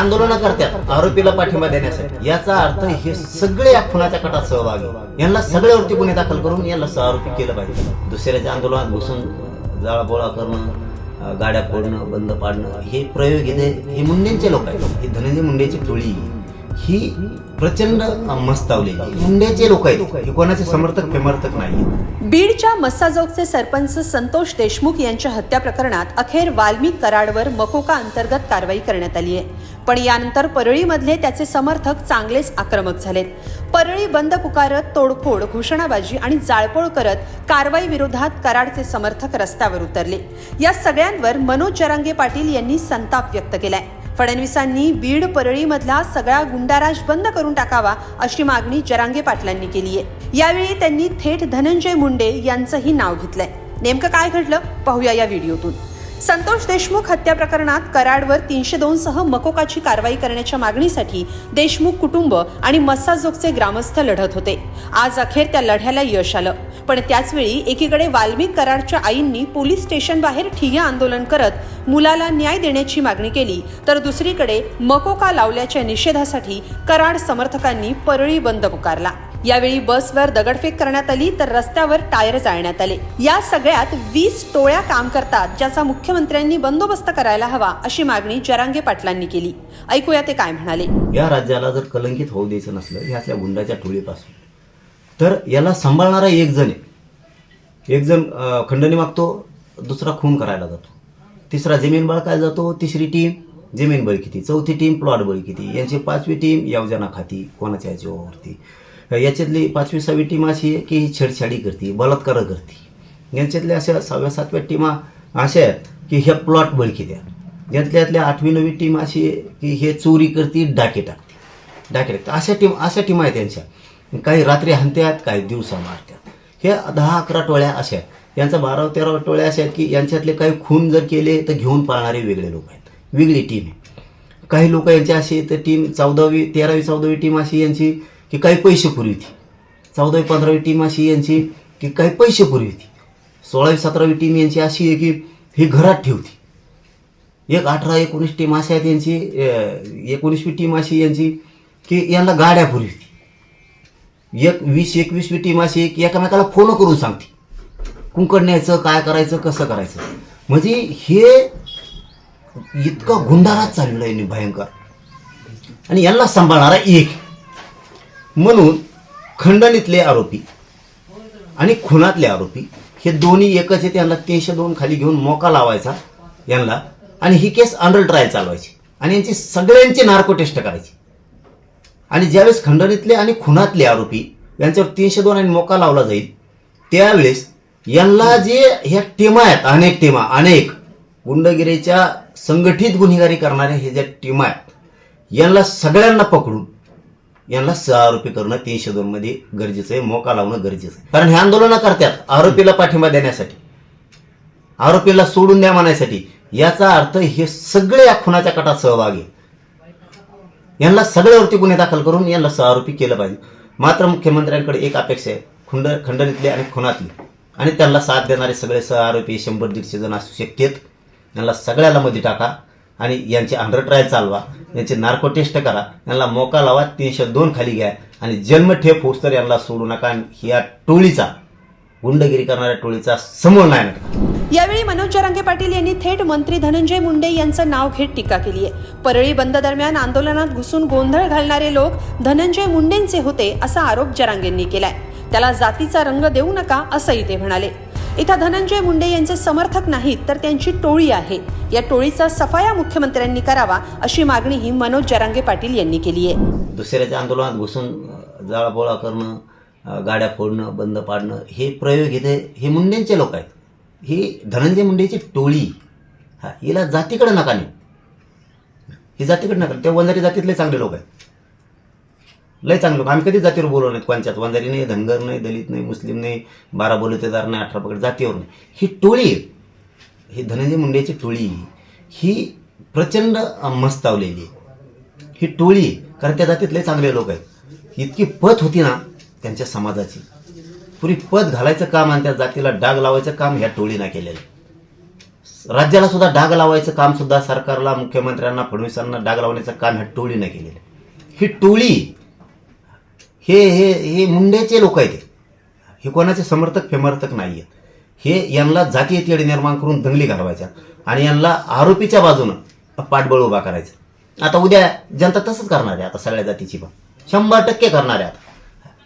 आंदोलन करतात आरोपीला पाठिंबा देण्यासाठी. याचा अर्थ हे सगळे या खुनाच्या कटात सहभागी. यांना सगळ्यावरती गुन्हे दाखल करून याला सहआरोपी केलं पाहिजे. दुसऱ्याच्या आंदोलनात घुसून जाळापोळा करणं गाड्या फोडणं बंद पाडणं हे प्रयोग इथे हे मुंडेंचे लोक आहेत. ही धनंजय मुंडेची टोळी ही. प्रचंड मस्तावलेली मुंडेचे लोक आहेत. हे कोणाचे समर्थक समर्थक नाही बीडच्या मस्साजोगचे सरपंच संतोष देशमुख यांच्या हत्या प्रकरणात अखेर वाल्मिक कराडवर मकोका अंतर्गत कारवाई करण्यात आली आहे. पण यानंतर परळीमधले त्याचे समर्थक चांगलेच आक्रमक झालेत. परळी बंद पुकारत तोडफोड घोषणाबाजी आणि जाळपोळ करत कारवाई विरोधात कराडचे समर्थक रस्त्यावर उतरले. या सगळ्यांवर मनोज जरांगे पाटील यांनी संताप व्यक्त केलाय. फडणवीसांनी बीड परळीमधला सगळा गुंडाराज बंद करून टाकावा अशी मागणी जरांगे पाटलांनी केली आहे. यावेळी त्यांनी थेट धनंजय मुंडे यांचंही नाव घेतलंय. नेमकं काय घडलं? पाहूया या व्हिडिओतून. संतोष देशमुख हत्या प्रकरणात कराडवर तीनशे दोन सह मकोकाची कारवाई करण्याच्या मागणीसाठी देशमुख कुटुंब आणि मस्साजोगचे ग्रामस्थ लढत होते. आज अखेर त्या लढ्याला यश आलं. पण त्याचवेळी एकीकडे वाल्मिक कराडच्या आईंनी पोलीस स्टेशन बाहेर ठिय्या आंदोलन करत मुलाला न्याय देण्याची मागणी केली तर दुसरीकडे मकोका लावल्याच्या निषेधासाठी कराड समर्थकांनी परळी बंद पुकारला. यावेळी बसवर दगडफेक करण्यात आली तर रस्त्यावर टायर जाळण्यात आले. या सगळ्यात वीस टोळ्या काम करतात ज्याचा मुख्यमंत्र्यांनी बंदोबस्त करायला हवा अशी मागणी जरांगे पाटलांनी केली. ऐकूया ते काय म्हणाले. या राज्याला जर कलंकित होऊ द्यायचं नसलं ह्यातल्या गुंडाच्या टोळीपासून. तर याला सांभाळणारा एक जण आहे. एक जण खंडणी मागतो दुसरा खून करायला जातो. तिसरा जमीन बळकायला जातो तिसरी टीम जमीन बळकिती चौथी टीम प्लॉट बळकिती यांची पाचवी टीम योजना खाती कोणाच्या याच्यावरती. याच्यातली पाचवी सहावी टीम अशी आहे की ही छेडछाडी करते बलात्कार करते. यांच्यातल्या अशा सहाव्या सातव्या टीमा अशा आहेत की ह्या प्लॉट बळकी यातल्या यातल्या आठवी नववी टीम अशी आहे की हे चोरी करते डाके टाकते. डाके टाकते. अशा टीम अशा टीम आहेत त्यांच्या काही रात्री हनत्यात काही दिवसा मारतात हे दहा अकरा टोळ्या अशा आहेत. यांचा बारा तेरा टोळ्या अशा आहेत की यांच्यातले काही खून जर केले तर घेऊन पाळणारे वेगळे लोक आहेत. वेगळी टीम आहे. काही लोक यांची अशी तर टीम चौदावी तेरावी चौदावी टीम अशी यांची की काही पैसे पुरविती चौदावी पंधरावी टीम अशी यांची की काही पैसे पुरविती सोळावी सतरावी टीम यांची अशी आहे की ही घरात ठेवती. एक अठरा एकोणीस टीम अशी आहेत यांची एकोणीसवी टीम अशी यांची की यांना गाड्या पुरविती एक वीस एकवीसवी टीम अशी की एकामेकाला फोन करून सांगते. कुंकड न्यायचं काय करायचं कसं करायचं. म्हणजे हे इतका गुंडाराज चाललेला आहे भयंकर. आणि यांना सांभाळणारा एक. म्हणून खंडणीतले आरोपी आणि खुनातले आरोपी हे दोन्ही एकच आहेत यांना तीनशे दोन खाली घेऊन मोका लावायचा यांना. आणि ही केस अंडर ट्रायल चालवायची. आणि यांची सगळ्यांची नार्को टेस्ट करायची. आणि ज्यावेळेस खंडणीतले आणि खुनातले आरोपी यांच्यावर तीनशे दोन आणि मोका लावला जाईल त्यावेळेस यांना जे ह्या टीमा आहेत अनेक टीमा अनेक गुंडगिरीच्या संघटित गुन्हेगारी करणाऱ्या हे ज्या टीमा आहेत यांना सगळ्यांना पकडून यांना सहआरोपी करणं तीनशे दोन मध्ये गरजेचं आहे मोका लावणं गरजेचं आहे. कारण हे आंदोलनं करतात आरोपीला पाठिंबा देण्यासाठी आरोपीला सोडून द्या म्हणायसाठी याचा अर्थ हे सगळे या खुनाच्या कटात सहभागी आहे. यांना सगळ्यावरती गुन्हे दाखल करून यांना सहआरोपी केलं पाहिजे. मात्र मुख्यमंत्र्यांकडे एक अपेक्षा आहे खुंड खंडणीतले आणि खुनातले. आणि त्यांना साथ देणारे सगळे सहआरोपी शंभर दीडशे जण असू शकतात. यांना सगळ्याला मध्ये टाका. आणि यांचे अंडर ट्रायल चालवा यांचे नार्को टेस्ट करा यांना मोका लावा तीनशे दोन खाली घ्या आणि जन्मठेप होस तर यांना सोडू नका आणि या टोळीचा गुंडगिरी करणाऱ्या टोळीचा समोर नाही नका यावेळी मनोज जरांगे पाटील यांनी थेट मंत्री धनंजय मुंडे यांचं नाव घेत टीका केली आहे. परळी बंद दरम्यान आंदोलनात घुसून गोंधळ घालणारे लोक धनंजय मुंडेंचे होते असा आरोप जरांगेंनी केलाय. त्याला जातीचा रंग देऊ नका असंही ते म्हणाले. इथं धनंजय मुंडे यांचे समर्थक नाहीत तर त्यांची टोळी आहे. या टोळीचा सफाया मुख्यमंत्र्यांनी करावा अशी मागणीही मनोज जरांगे पाटील यांनी केली आहे. दुसऱ्याच्या आंदोलनात घुसून अ, जाळापोळा करणं गाड्या फोडणं बंद पाडणं हे प्रयोग इथे हे मुंडेंचे लोक आहेत. ही धनंजय मुंडेची टोळी. हा हिला जातीकडे नका नाही ही जातीकडे नका त्या वंजारी जातीतले चांगले लोक आहेत. लय चांगले. लोक आम्ही कधी जातीवर बोलवलं नाहीत कोणच्याच वंजारी नाही धनगर नाही दलित नाही मुस्लिम नाही बारा बोलतेदार नाही अठरा पकड जातीवर नाही. ही टोळी ही धनंजय मुंडेची टोळी ही प्रचंड मस्तावलेली आहे. ही टोळी कारण त्या जातीतले चांगले लोक आहेत. इतकी पत होती ना त्यांच्या समाजाची. पुरी पद घालायचं काम आणि त्या जातीला डाग लावायचं काम ह्या टोळीनं केलेलं आहे. राज्याला सुद्धा डाग लावायचं काम सुद्धा सरकारला मुख्यमंत्र्यांना फडणवीसांना डाग लावण्याचं काम ह्या टोळीनं केलेलं आहे. ही टोळी हे हे हे मुंड्याचे लोक आहेत हे. कोणाचे समर्थक फेमर्थक नाही आहेत हे यांना जातीय तेढ निर्माण करून दंगली घालवायच्या आणि यांना आरोपीच्या बाजूनं पाठबळ उभा करायचं. आता उद्या जनता तसंच करणार आहे आता सगळ्या जातीची पण. शंभर टक्के करणार आहे आता.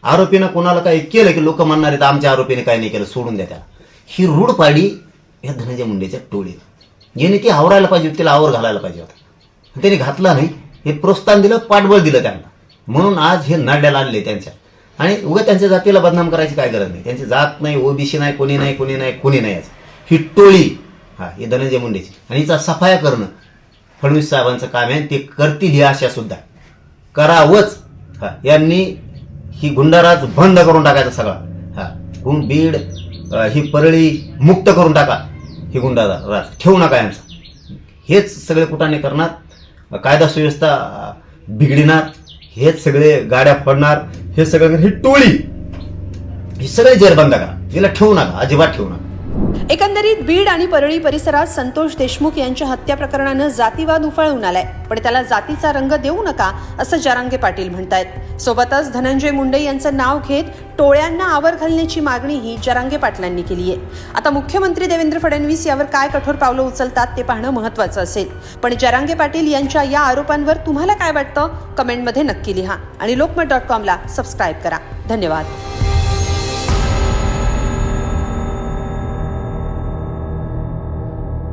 आरोपीनं कोणाला काही केलं की लोक म्हणणार आहेत आमच्या आरोपीने काही नाही केलं सोडून द्या त्याला. ही रूढ पाडी या धनंजय मुंडेच्या टोळीत. ज्याने ती आवरायला पाहिजे होती, तिला आवर घालायला पाहिजे होता. त्यांनी घातला नाही हे प्रोत्साहन दिलं पाठबळ दिलं त्यांना. म्हणून आज हे नाड्याला आणले त्यांच्या. आणि उगा त्यांच्या जातीला बदनाम करायची काय गरज नाही. त्यांची जात नाही ओबीसी नाही कोणी नाही कोणी नाही कोणी नाही आज. ही टोळी हा ही धनंजय मुंडेची. आणि हिचा सफाया करणं. फडणवीस साहेबांचं काम आहे ते करतील ही आशा सुद्धा. करावंच. हा यांनी ही गुंडाराज बंद करून टाकायचा सगळा. हा गुण बीड ही परळी मुक्त करून टाका. ही गुंडाराज. ठेवू नका यांचा. हेच सगळे कुटाने करणार. कायदा सुव्यवस्था बिघडणार. हेच सगळे गाड्या फोडणार हे सगळं ही टोळी ही सगळे जेरबंद करा. हिला ठेवू नका अजिबात ठेवू नका. एकंदरीत बीड आणि परळी परिसरात संतोष देशमुख यांच्या हत्या प्रकरणानं जातीवाद उफाळून आलाय. पण त्याला जातीचा रंग देऊ नका असं जरांगे पाटील म्हणतायत. सोबतच धनंजय मुंडे यांचं नाव घेत टोळ्यांना आवर घालण्याची मागणीही जरांगे पाटलांनी केली आहे. आता मुख्यमंत्री देवेंद्र फडणवीस यावर काय कठोर पावलं उचलतात ते पाहणं महत्वाचं असेल. पण जरांगे पाटील यांच्या या आरोपांवर तुम्हाला काय वाटतं? कमेंटमध्ये नक्की लिहा आणि लोकमत डॉट कॉमला सबस्क्राईब करा. धन्यवाद.